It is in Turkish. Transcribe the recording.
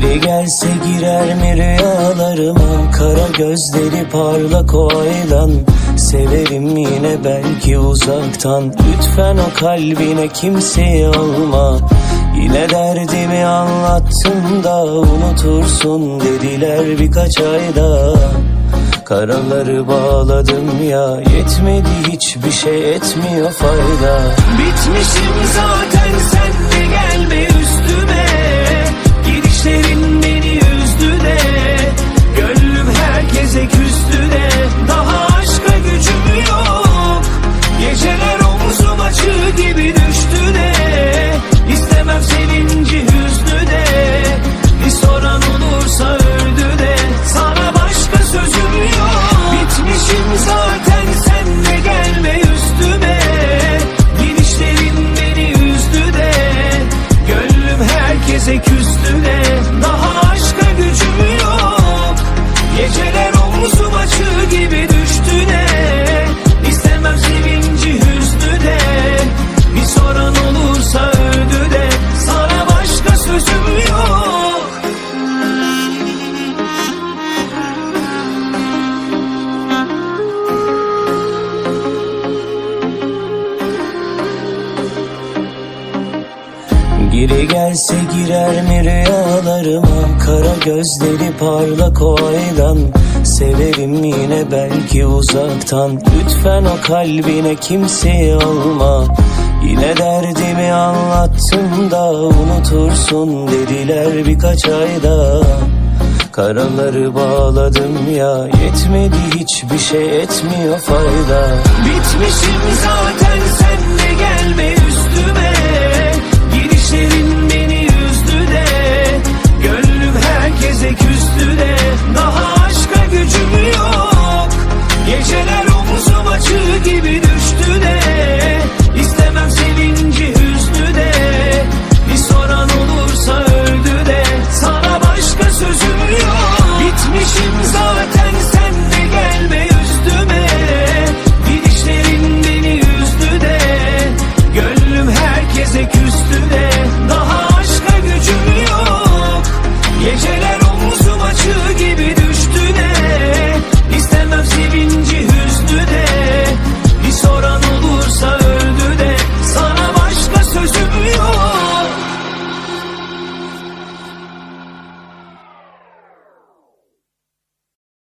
gelse girer mi rüyalarıma? Kara gözleri parlak o aydan Severim yine belki uzaktan. Lütfen o kalbine kimseyi alma. Yine derdimi anlattım da Unutursun dediler birkaç ayda. Karaları bağladım ya Yetmedi hiçbir şey etmiyor fayda. Bitmişim zaten sen Bitmişim zaten Geri gelse girer mi rüyalarıma? Kara gözleri parlak o aydan. Severim yine belki uzaktan. Lütfen o kalbine kimseyi alma. Yine derdimi anlattım da Unutursun dediler birkaç ayda. Karaları bağladım ya Yetmedi hiçbir şey etmiyor fayda. Bitmişim zaten